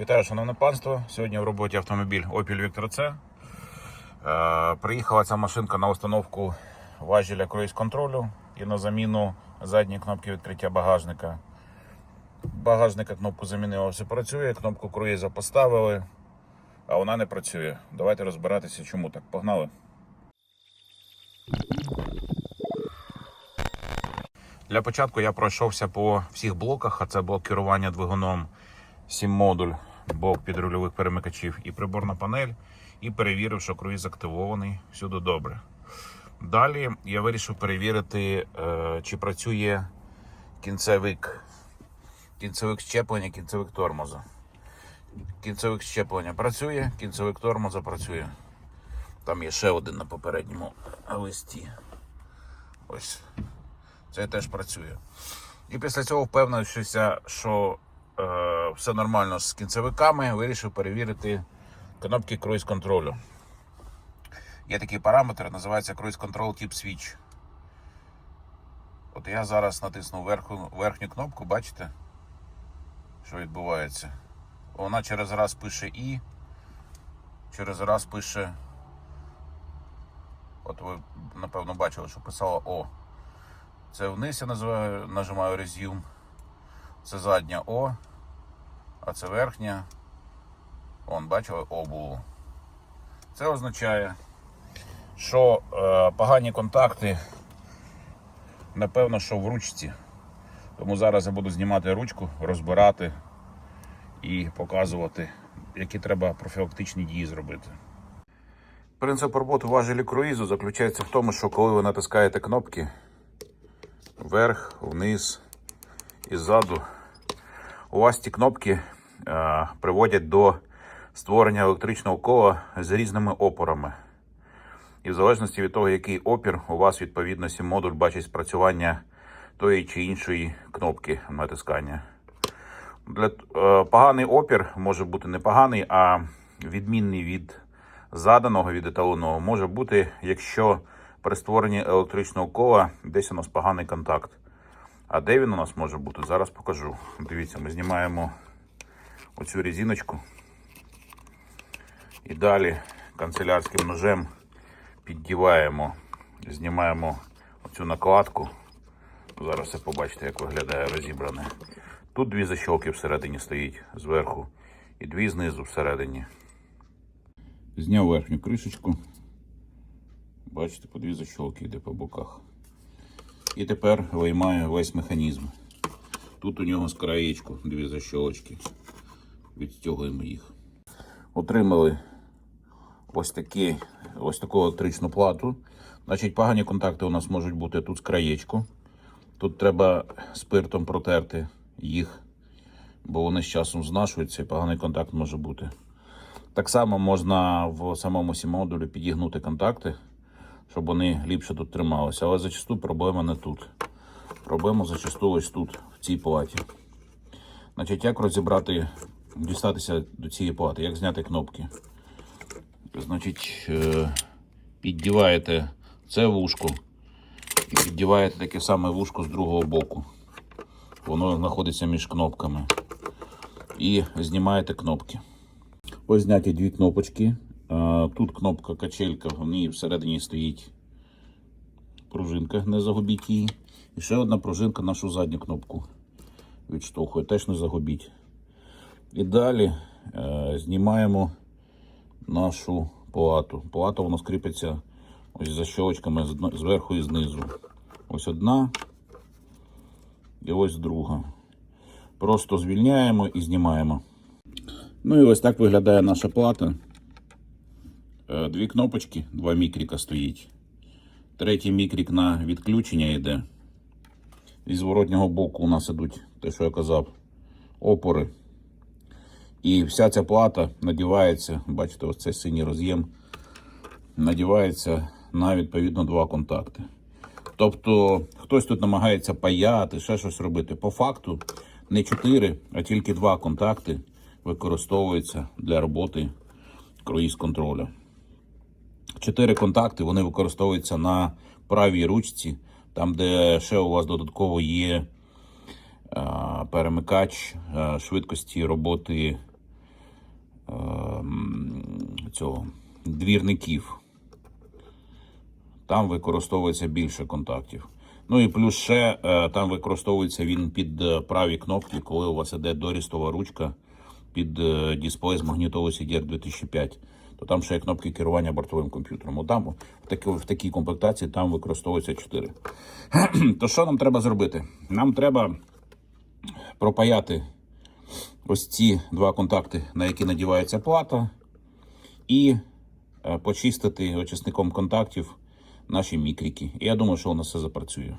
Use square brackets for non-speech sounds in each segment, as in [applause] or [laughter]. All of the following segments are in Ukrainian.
Вітаю, шановне панство. Сьогодні в роботі автомобіль Opel Vectra C. Е, приїхала ця машинка на установку важеля круїз контролю і на заміну задньої кнопки відкриття багажника. Багажника кнопку замінили, все працює, кнопку круїза поставили, а вона не працює. Давайте розбиратися, чому так. Погнали. Для початку я пройшовся по всіх блоках, а це блок керування двигуном, 7 модуль, блок підрульових перемикачів і приборна панель, і перевірив, що круїз активований, всюди добре. Далі я вирішив перевірити, е, чи працює кінцевик, кінцевик щеплення, кінцевик тормоза. Кінцевик щеплення працює, кінцевик тормоза працює. Там є ще один на попередньому листі. Ось. Це теж працює. І після цього впевнившися, що все нормально з кінцевиками, вирішив перевірити кнопки круїз контролю. Є такий параметр, називається Cruise Control Tip Switch. От я зараз натиснув верху, верхню кнопку, бачите, що відбувається. Вона через раз пише І, через раз пише. От ви, напевно, бачили, що писала О. Це вниз я називаю, нажимаю Resume. Це задня О, а це верхня. Вон, бачили, О було. Це означає, що е, погані контакти, напевно, що в ручці. Тому зараз я буду знімати ручку, розбирати і показувати, які треба профілактичні дії зробити. Принцип роботи важелі круїзу заключається в тому, що коли ви натискаєте кнопки, вверх, вниз і ззаду. У вас ці кнопки е, приводять до створення електричного кола з різними опорами. І в залежності від того, який опір, у вас відповідно модуль бачить спрацювання тої чи іншої кнопки натискання. Для, е, поганий опір може бути не поганий, а відмінний від заданого, від еталонного може бути, якщо при створенні електричного кола десь у нас поганий контакт. А де він у нас може бути? Зараз покажу. Дивіться, ми знімаємо оцю резиночку. І далі канцелярським ножем піддіваємо, знімаємо оцю накладку. Зараз ви побачите, як виглядає розібране. Тут дві защолки всередині стоїть зверху і дві знизу всередині. Зняв верхню кришечку. Бачите, по дві защолки йде по боках. І тепер виймаю весь механізм. Тут у нього з краєчку дві защолочки. Відстягуємо їх. Отримали ось такі, ось таку електричну плату. Значить, погані контакти у нас можуть бути тут з краєчку. Тут треба спиртом протерти їх, бо вони з часом знашуються і поганий контакт може бути. Так само можна в самому сімодулі підігнути контакти, щоб вони ліпше тут трималися. Але зачасту проблема не тут. Проблема зачасту ось тут, в цій платі. Значить, як розібрати, дістатися до цієї плати, як зняти кнопки? Значить, е, піддіваєте це вушко і піддіваєте таке саме вушко з другого боку. Воно знаходиться між кнопками. І знімаєте кнопки. Ось зняті дві кнопочки. Тут кнопка качелька, в ній всередині стоїть пружинка, не загубіть її. І ще одна пружинка нашу задню кнопку відштовхує, теж не загубіть. І далі е, знімаємо нашу палату. Палата вона скріпиться ось за щелочками зверху і знизу. Ось одна і ось друга. Просто звільняємо і знімаємо. Ну і ось так виглядає наша плата. Е, Дві кнопочки, два мікріка стоїть. Третій мікрік на відключення йде. І з воротнього боку у нас ідуть, те, що я казав, опори. І вся ця плата надівається, бачите, ось цей синій роз'єм, надівається на відповідно два контакти. Тобто хтось тут намагається паяти, ще щось робити. По факту не 4, а тільки два контакти використовуються для роботи круїз контроля. Чотири контакти вони використовуються на правій ручці, там, де ще у вас додатково є е, перемикач е, швидкості роботи ем, цього, двірників. Там використовується більше контактів. Ну і плюс ще е, там використовується він під е, праві кнопки, коли у вас іде дорістова ручка під е, дисплей з магнітолу CDR 2005. То там ще є кнопки керування бортовим комп'ютером. Там в, такі, в такій комплектації там використовується 4. [clears throat] То що нам треба зробити? Нам треба пропаяти ось ці два контакти, на які надівається плата, і е, почистити очисником контактів наші мікрики. І я думаю, що у нас все запрацює.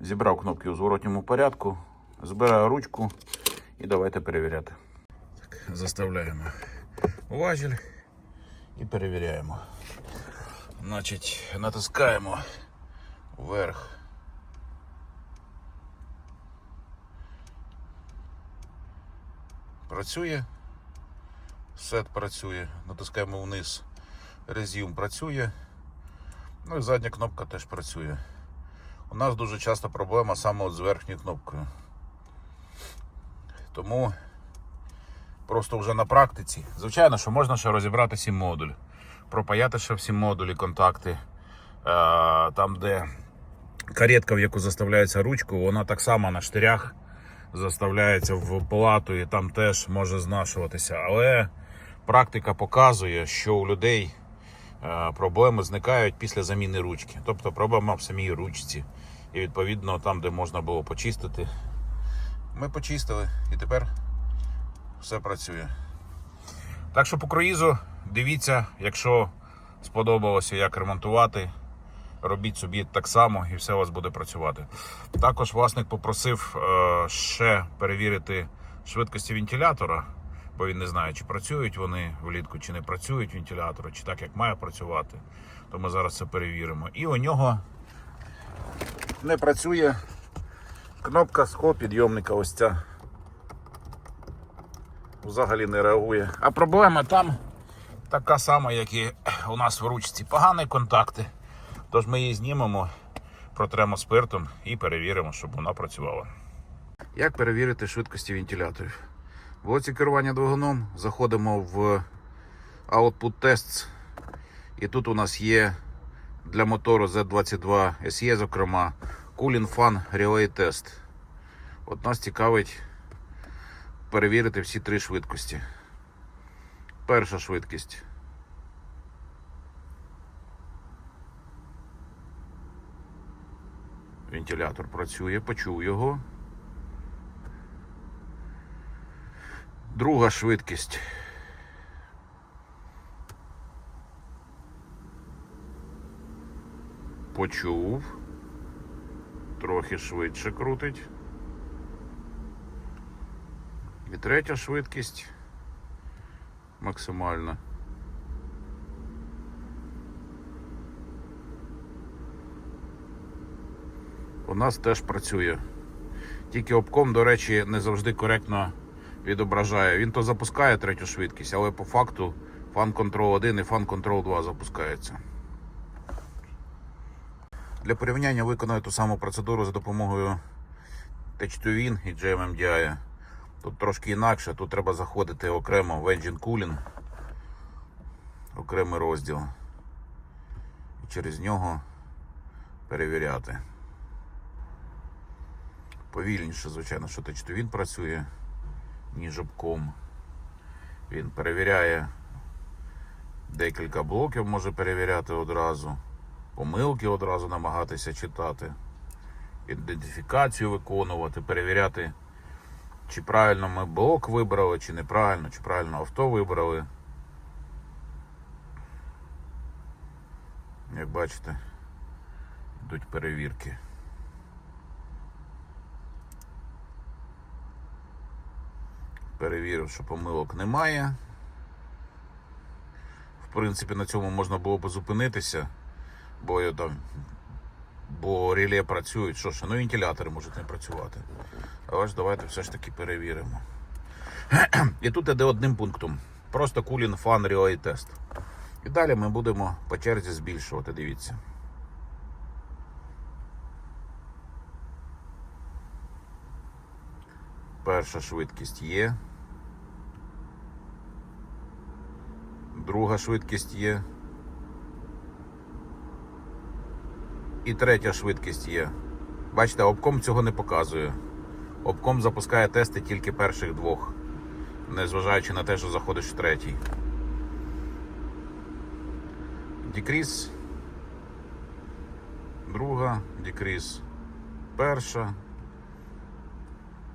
Зібрав кнопки у зворотньому порядку, збираю ручку і давайте перевіряти. Так, заставляємо важіль і перевіряємо. Значить, натискаємо вверх. Працює. Сет працює. Натискаємо вниз. Резюм працює. Ну і задня кнопка теж працює. У нас дуже часто проблема саме от з верхньою кнопкою. Тому просто вже на практиці. Звичайно, що можна ще розібрати сім модуль, пропаяти ще всі модулі, контакти. Е, Там, де каретка, в яку заставляється ручку, вона так само на штирях заставляється в палату і там теж може знашуватися. Але практика показує, що у людей е, проблеми зникають після заміни ручки. Тобто проблема в самій ручці. І відповідно там, де можна було почистити, ми почистили і тепер все працює. Так що по круїзу дивіться, якщо сподобалося, як ремонтувати, робіть собі так само і все у вас буде працювати. Також власник попросив е, ще перевірити швидкості вентилятора, бо він не знає, чи працюють вони влітку, чи не працюють вентилятори, чи так як має працювати. То ми зараз це перевіримо. І у нього не працює кнопка схо підйомника ось ця взагалі не реагує. А проблема там така сама, як і у нас в ручці. Погані контакти. Тож ми її знімемо, протремо спиртом і перевіримо, щоб вона працювала. Як перевірити швидкості вентиляторів? В блоці керування двигуном заходимо в Output Tests. І тут у нас є для мотору Z22 SE, зокрема, Cooling Fan Relay Test. От нас цікавить перевірити всі три швидкості. Перша швидкість. Вентилятор працює, почув його. Друга швидкість. Почув. Трохи швидше крутить. І третя швидкість максимальна. У нас теж працює. Тільки обком, до речі, не завжди коректно відображає. Він то запускає третю швидкість, але по факту Fan Control 1 і Fan Control 2 запускається. Для порівняння виконую ту саму процедуру за допомогою T2Win і JMMDI. Тут трошки інакше, тут треба заходити окремо в Engine Cooling, окремий розділ. І через нього перевіряти. Повільніше, звичайно, що T2Win працює, ніж обком. Він перевіряє декілька блоків, може перевіряти одразу, помилки одразу намагатися читати, ідентифікацію виконувати, перевіряти. Чи правильно ми блок вибрали, чи неправильно, чи правильно авто вибрали. Як бачите, йдуть перевірки. Перевірив, що помилок немає. В принципі, на цьому можна було б зупинитися, бо я там бо реле працюють, що ж, ну вентилятори можуть не працювати. Але ж давайте все ж таки перевіримо. І тут іде одним пунктом. Просто Cooling Fan Relay Test. І далі ми будемо по черзі збільшувати, дивіться. Перша швидкість є. Друга швидкість є. І третя швидкість є. Бачите, обком цього не показує. Обком запускає тести тільки перших двох, незважаючи на те, що заходиш в третій. Декріс. Друга, декріс. Перша.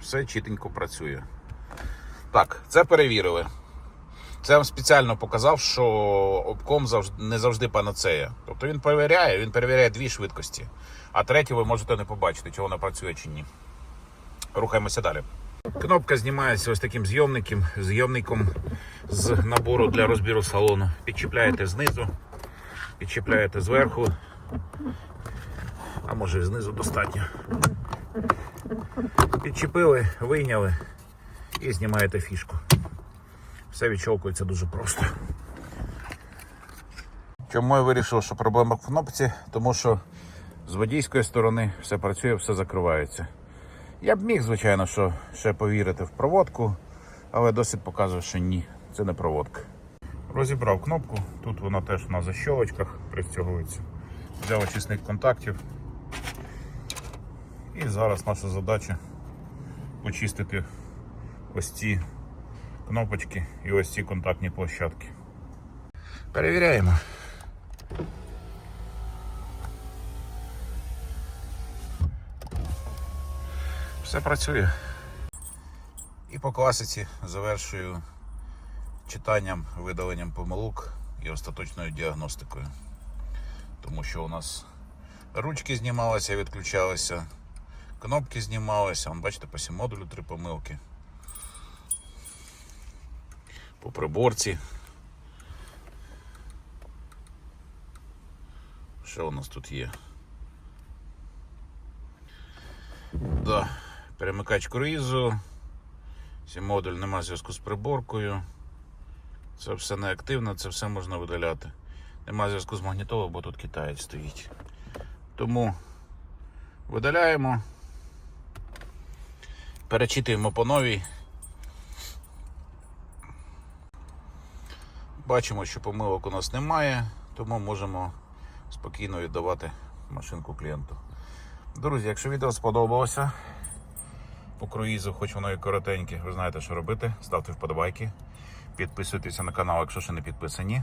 Все чітенько працює. Так, це перевірили. Це вам спеціально показав, що обком завжди, не завжди панацея. Тобто він перевіряє, він перевіряє дві швидкості, а третю ви можете не побачити, чи вона працює чи ні. Рухаємося далі. Кнопка знімається ось таким зйомником, зйомником з набору для розбіру салону. Підчіпляєте знизу, підчіпляєте зверху, а може і знизу достатньо. Підчепили, вийняли і знімаєте фішку. Все відщолкується дуже просто. Чому я вирішив, що проблема в кнопці? Тому що з водійської сторони все працює, все закривається. Я б міг, звичайно, що ще повірити в проводку, але досить показує, що ні, це не проводка. Розібрав кнопку, тут вона теж на защолочках пристягується. Взяв очисник контактів. І зараз наша задача почистити ось ці кнопочки і ось ці контактні площадки. Перевіряємо. Все працює. І по класиці завершую читанням, видаленням помилок і остаточною діагностикою. Тому що у нас ручки знімалися, відключалися, кнопки знімалися. Бачите, по всім модулю три помилки. По приборці. Що у нас тут є? Да. Перемикач круїзу. Модуль нема зв'язку з приборкою. Це все не активно, це все можна видаляти. Нема зв'язку з магнітолою, бо тут китаєць стоїть. Тому видаляємо. Перечитуємо по новій. Бачимо, що помилок у нас немає, тому можемо спокійно віддавати машинку клієнту. Друзі, якщо відео сподобалося по круїзу, хоч воно і коротеньке, ви знаєте, що робити. Ставте вподобайки, підписуйтеся на канал, якщо ще не підписані.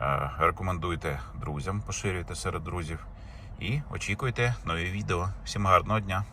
Е, Рекомендуйте друзям, поширюйте серед друзів. І очікуйте нові відео. Всім гарного дня!